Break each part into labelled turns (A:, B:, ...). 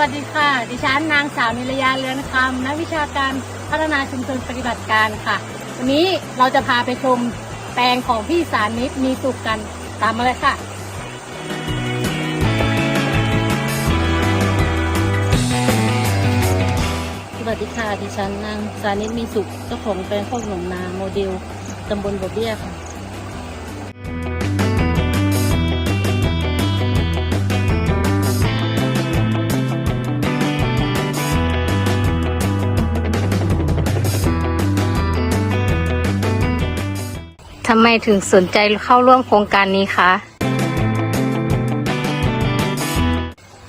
A: วัสดีค่ะ ดิฉันนางสาวนิรยาเรือนคำนักวิชาการพัฒนาชุมชนปฏิบัติการค่ะ วันนี้เราจะพาไปชมแปลงของพี่สานิตมีสุขกันตามมาเลยค่ะ
B: สวัสดีค่ะ ดิฉันนางสานิตมีสุขเจ้าของแปลงโคกหนองนาโมเดลตำบลบ่อเบี้ยค่ะ
A: ทำไมถึงสนใจเข้าร่วมโครงการนี้คะ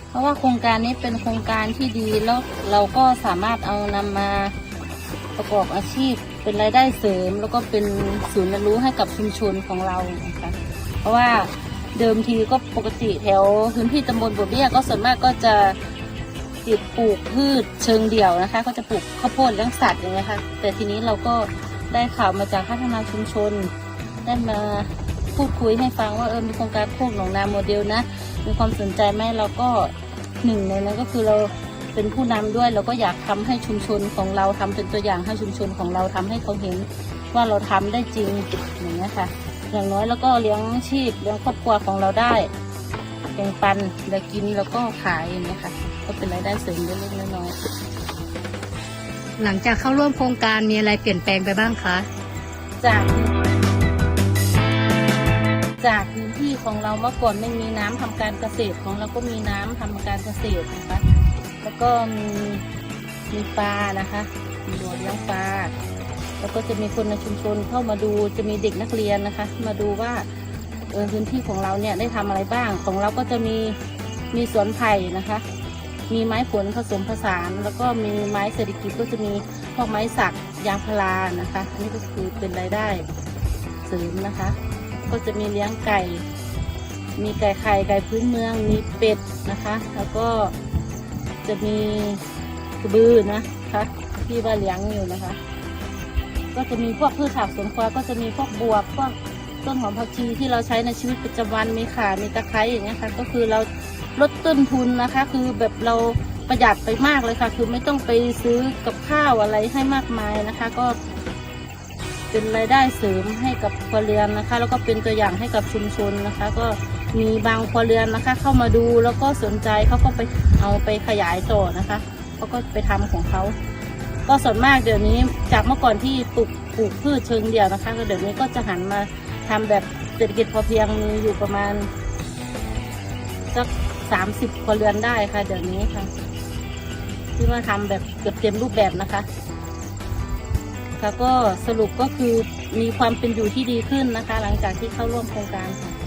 B: เพราะว่าโครงการนี้เป็นโครงการที่ดีแล้วเราก็สามารถเอานำมาประกอบอาชีพ เป็นรายได้เสริม แล้วก็เป็นศูนย์เรียนรู้ให้กับชุมชนของเรานะคะเพราะว่าเดิมทีก็ปกติแถวพื้นที่ตำบลบัวเบี้ยก็ส่วนมากก็จะติดปลูกพืชเชิงเดี่ยวนะคะ ก็จะปลูกข้าวโพดเลี้ยงสัตว์อย่างเงี้ยค่ะแต่ทีนี้เราก็ได้ข่าวมาจากพัฒนาชุมชน ได้มาพูดคุยให้ฟังว่าเออมีโครงการโคกหนองนาโมเดลนะ มีความสนใจไหมเราก็หนึ่งในนั้นก็คือเราเป็นผู้นำด้วยเราก็อยากทำให้ชุมชนของเราทำเป็นตัวอย่างให้ชุมชนของเราทำให้เขาเห็นว่าเราทำได้จริงอย่างนี้ยค่ะ อย่างน้อยแล้วก็เลี้ยงชีพเลี้ยงครอบครัวของเราได้แบ่งปันแล้วกินแล้วก็ขายอย่างนี้ยค่ะ ก็เป็นรายได้เสริมเล็กๆน้อยๆ
A: หลังจากเข้าร่วมโครงการมีอะไรเปลี่ยนแปลงไปบ้างคะ
B: จาก จากพื้นที่ของเราเมื่อก่อนไม่มีน้ำทำการเกษตรของเราก็มีน้ำทำการเกษตรนะคะ แล้วก็มีมีปลานะคะมีบ่อเลี้ยงปลาแล้วก็จะมีคนในชุมชนเข้ามาดูจะมีเด็กนักเรียนนะคะ มาดูว่าเออพื้นที่ของเราเนี่ยได้ทำอะไรบ้าง ของเราก็จะมีมีสวนไผ่นะคะ มีไม้ผลผสมผสาน แล้วก็มีไม้เศรษฐกิจก็จะมีพวกไม้สักยางพารานะคะ อันนี้ก็คือเป็นรายได้เสริมนะคะ ก็จะมีเลี้ยงไก่ มีไก่ไข่ไก่พื้นเมือง มีเป็ดนะคะ แล้วก็จะมีกระบือนะคะที่ว่าเลี้ยงอยู่นะคะ ก็จะมีพวกพืชผักสวนครัวก็จะมีพวกบวบพวกต้นหอมผักชีที่เราใช้ในชีวิตประจำวันมีข่ามีตะไคร้อย่างเงี้ยค่ะ ก็คือเราลดต้นทุนนะคะ คือแบบเราประหยัดไปมากเลยค่ะ คือไม่ต้องไปซื้อกับข้าวอะไรให้มากมายนะคะ ก็ เป็นรายได้เสริมให้กับครัวเรือนนะคะ แล้วก็เป็นตัวอย่างให้กับชุมชนนะคะ ก็มีบางครัวเรือนนะคะ เข้ามาดูแล้วก็สนใจเขาก็ไปเอาไปขยายต่อนะคะเขาก็ไปทำของเขาก็ส่วนมากเดี๋ยวนี้จากเมื่อก่อนที่ปลูกปลูกพืชเชิงเดี่ยวนะคะก็เดี๋ยวนี้ก็จะหันมาทำแบบเศรษฐกิจพอเพียงมีอยู่ประมาณสักสามสิบครัวเรือนได้ค่ะ เดี๋ยวนี้ค่ะ ที่มาทำแบบเกือบเต็มรูปแบบนะคะ ค่ะก็สรุปก็คือมีความเป็นอยู่ที่ดีขึ้นนะคะ หลังจากที่เข้าร่วมโครงการค่ะ